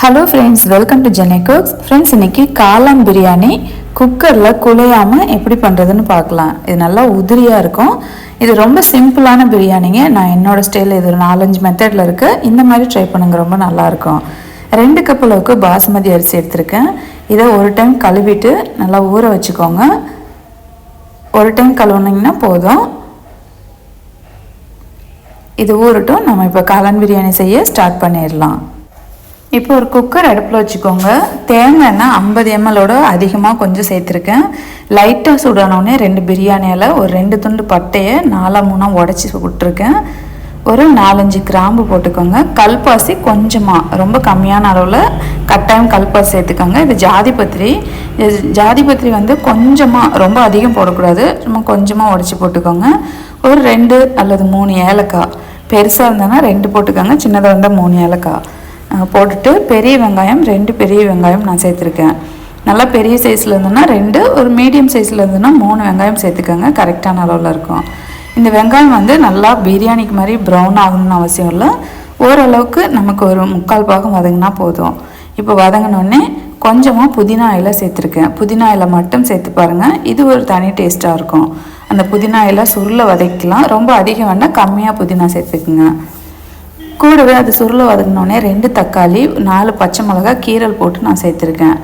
Hello friends welcome to Jenny cooks friends இன்னைக்கு காளான் பிரியாணி குக்கரில் குழையாமல் எப்படி பண்ணுறதுன்னு பார்க்கலாம். இது நல்லா உதிரியாக இருக்கும். இது ரொம்ப சிம்பிளான பிரியாணிங்க. நான் என்னோட ஸ்டைலில் இது ஒரு நாலஞ்சு மெத்தடில் இருக்குது இந்த மாதிரி ட்ரை பண்ணுங்க ரொம்ப நல்லாயிருக்கும் ரெண்டு கப் அளவுக்கு பாசுமதி அரிசி எடுத்திருக்கேன். இதை ஒரு டைம் கழுவிட்டு நல்லா ஊற வச்சுக்கோங்க. ஒரு டைம் கழுவுனீங்கன்னா போதும். இது ஊறட்டும். நம்ம இப்போ காளான் பிரியாணி செய்ய ஸ்டார்ட் பண்ணிடலாம். இப்போ ஒரு குக்கர் அடுப்பில் வச்சுக்கோங்க. தேங்காய்னா ஐம்பது எம்எலோட அதிகமாக கொஞ்சம் சேர்த்துருக்கேன். லைட்டாக சூடானோடனே ரெண்டு பிரியாணியில் ஒரு ரெண்டு துண்டு பட்டையை நாலா மூணாக உடச்சி விட்டுருக்கேன். ஒரு நாலஞ்சு கிராம்பு போட்டுக்கோங்க. கல்பாசி கொஞ்சமாக ரொம்ப கம்மியான அளவில் கட்டாயம் கல்பாசி சேர்த்துக்கோங்க. இது ஜாதிபத்திரி ஜாதிபத்திரி வந்து கொஞ்சமாக ரொம்ப அதிகம் போடக்கூடாது. சும்மா கொஞ்சமாக உடச்சி போட்டுக்கோங்க. ஒரு ரெண்டு அல்லது மூணு ஏலக்காய். பெருசாக இருந்ததுன்னா ரெண்டு போட்டுக்கோங்க. சின்னதாக இருந்தால் மூணு ஏலக்காய். போட்டுட்டு பெரிய வெங்காயம் ரெண்டு பெரிய வெங்காயம் நான் சேர்த்துருக்கேன். நல்லா பெரிய சைஸில் இருந்ததுன்னா ரெண்டு ஒரு மீடியம் சைஸில் இருந்ததுன்னா மூணு வெங்காயம் சேர்த்துக்கோங்க கரெக்டான அளவில் இருக்கும். இந்த வெங்காயம் வந்து நல்லா பிரியாணிக்கு மாதிரி ப்ரௌன் ஆகணும்னு அவசியம் இல்லை. ஓரளவுக்கு நமக்கு ஒரு முக்கால் பாகம் வதங்கினா போதும். இப்போ வதங்கினோடனே கொஞ்சமாக புதினா இலை சேர்த்துருக்கேன். புதினா இலை மட்டும் சேர்த்து பாருங்கள் இது ஒரு தனி டேஸ்ட்டாக இருக்கும். அந்த புதினா இலை சுருளை வதக்கலாம் ரொம்ப அதிகம் வேண்டாம் கம்மியாக புதினா சேர்த்துக்குங்க. கூடவே அது சுருளை வதங்கினோடனே ரெண்டு தக்காளி நாலு பச்சை மிளகா கீரல் போட்டு நான் சேர்த்துருக்கேன்.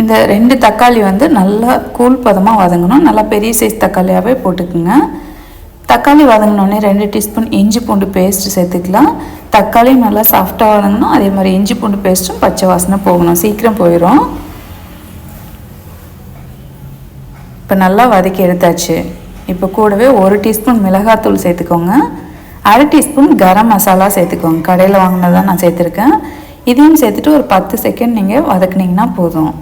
இந்த ரெண்டு தக்காளி வந்து நல்லா கூழ் பதமாக வதங்கணும். நல்லா பெரிய சைஸ் தக்காளியாகவே போட்டுக்குங்க. தக்காளி வதங்கினோடனே ரெண்டு டீஸ்பூன் இஞ்சி பூண்டு பேஸ்ட் சேர்த்துக்கலாம். தக்காளி நல்லா சாஃப்டாக வதங்கணும். அதே மாதிரி இஞ்சி பூண்டு பேஸ்ட்டும் பச்சை வாசனை போகணும். சீக்கிரம் போயிடும் இப்போ நல்லா வதக்கி எடுத்தாச்சு. இப்போ கூடவே ஒரு டீஸ்பூன் மிளகாத்தூள் சேர்த்துக்கோங்க. அரை டீஸ்பூன் கரம் மசாலா சேர்த்துக்கோங்க. கடையில் வாங்கினதான் நான் சேர்த்துருக்கேன். இதையும் சேர்த்துட்டு ஒரு பத்து செகண்ட் நீங்கள் வதக்குனிங்கன்னா போதும்.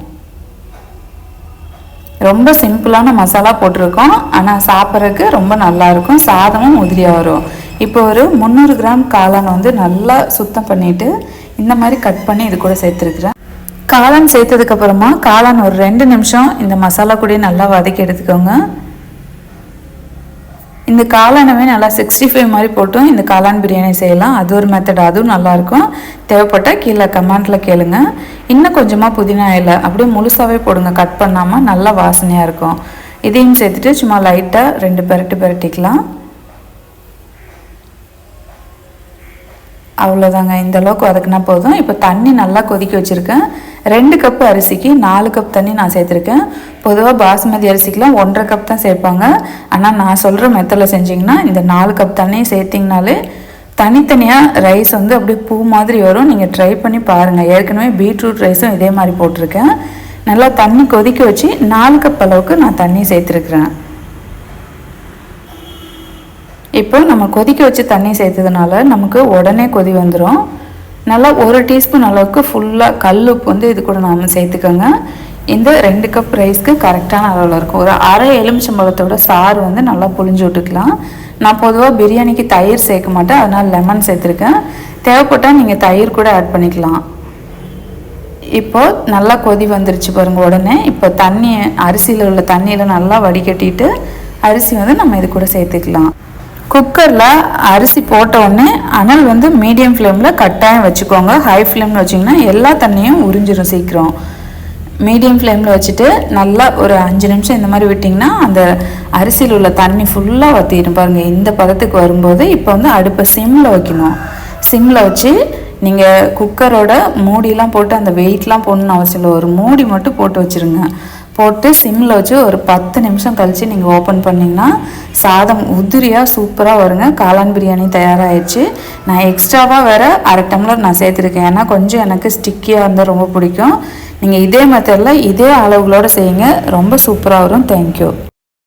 ரொம்ப சிம்பிளான மசாலா போட்டிருக்கோம். ஆனால் சாப்பிட்றதுக்கு ரொம்ப நல்லாயிருக்கும் சாதமும் உதிரியாக வரும். இப்போ ஒரு முந்நூறு கிராம் காளான் வந்து நல்லா சுத்தம் பண்ணிவிட்டு இந்த மாதிரி கட் பண்ணி இது கூட சேர்த்துருக்குறேன். காளான் சேர்த்ததுக்கப்புறமா காளான் ஒரு ரெண்டு நிமிஷம் இந்த மசாலா கூட நல்லா வதக்கி எடுத்துக்கோங்க. இந்த காளானவே நல்லா சிக்ஸ்டி ஃபைவ் மாதிரி போட்டும். இந்த காளான் பிரியாணி செய்யலாம். அது ஒரு மெத்தட் அதுவும் நல்லாயிருக்கும் தேவைப்பட்டால் கீழே கமெண்ட்டில் கேளுங்க. இன்னும் கொஞ்சமாக புதினா இலை அப்படியே முழுசாகவே போடுங்க. கட் பண்ணாமல் நல்லா வாசனையாக இருக்கும். இதையும் சேர்த்துட்டு சும்மா லைட்டாக ரெண்டு பெரட்டு பெரட்டிக்கலாம். அவ்வளோதாங்க இந்த அளவுக்கு வதக்குனா போதும். இப்போ தண்ணி நல்லா கொதிக்க வச்சுருக்கேன். ரெண்டு கப்பு அரிசிக்கு நாலு கப் தண்ணி நான் சேர்த்துருக்கேன். பொதுவாக பாசுமதி அரிசிக்கெலாம் ஒன்றரை கப் தான் சேர்ப்பாங்க. ஆனால் நான் சொல்கிற மெத்தடில் செஞ்சிங்கன்னா இந்த நாலு கப் தண்ணி சேர்த்திங்கனாலே தனித்தனியாக ரைஸ் வந்து அப்படியே பூ மாதிரி வரும். நீங்கள் ட்ரை பண்ணி பாருங்கள் ஏற்கனவே பீட்ரூட் ரைஸும் இதே மாதிரி போட்டிருக்கேன். நல்லா தண்ணி கொதிக்க வச்சு நாலு கப் அளவுக்கு நான் தண்ணி சேர்த்துருக்குறேன். இப்போ நம்ம கொதிக்க வச்சு தண்ணி சேர்த்ததுனால நமக்கு உடனே கொதி வந்துடும் நல்லா ஒரு டீஸ்பூன் அளவுக்கு ஃபுல்லாக கல் உப்பு வந்து இது கூட நாம் சேர்த்துக்கோங்க. இந்த ரெண்டு கப் ரைஸ்க்கு கரெக்டான அளவில் இருக்கும். ஒரு அரை எலுமிச்சம்பழத்தோட சாறு வந்து நல்லா புளிஞ்சு விட்டுக்கலாம். நான் பொதுவாக பிரியாணிக்கு தயிர் சேர்க்க மாட்டேன். அதனால் லெமன் சேர்த்துருக்கேன். தேவைப்பட்டால் நீங்கள் தயிர் கூட ஆட் பண்ணிக்கலாம். இப்போது நல்லா கொதி வந்துருச்சு பாருங்கள் உடனே. இப்போ தண்ணி அரிசியில் உள்ள தண்ணியில் நல்லா வடிகட்டிட்டு அரிசி வந்து நம்ம இது கூட சேர்த்துக்கலாம். குக்கரில் அரிசி போட்ட உடனே அனல் வந்து மீடியம் ஃப்ளேமில் கட்டாயம் வச்சுக்கோங்க. ஹை ஃப்ளேமில் வச்சிங்கன்னா எல்லா தண்ணியும் உறிஞ்சிடும் சீக்கிரம். மீடியம் ஃப்ளேமில் வச்சுட்டு நல்லா ஒரு அஞ்சு நிமிஷம் இந்த மாதிரி விட்டிங்கன்னா அந்த அரிசியில் உள்ள தண்ணி ஃபுல்லாக வற்றிடும் பாருங்கள் இந்த பதத்துக்கு வரும்போது இப்போ வந்து அடுப்பை சிம்மில் வைக்கணும். சிம்மில் வச்சு நீங்கள் குக்கரோட மூடிலாம் போட்டு அந்த வெயிட்லாம் போடணும்னு அவசியம் இல்லை. ஒரு மூடி மட்டும் போட்டு வச்சுருங்க. போட்டு சிம்மில் வச்சு ஒரு பத்து நிமிஷம் கழித்து நீங்கள் ஓப்பன் பண்ணிங்கன்னா சாதம் உதிரியாக சூப்பராக வருங்க. காளான் பிரியாணி தயாராகிடுச்சு நான் எக்ஸ்ட்ராவாக வேறு அரை டம்ளர் நான் சேர்த்துருக்கேன். ஏன்னா கொஞ்சம் எனக்கு ஸ்டிக்கியாக இருந்தால் ரொம்ப பிடிக்கும். நீங்கள் இதே மெத்தடில் இதே அளவுகளோடு செய்யுங்க. ரொம்ப சூப்பராக வரும். தேங்க்யூ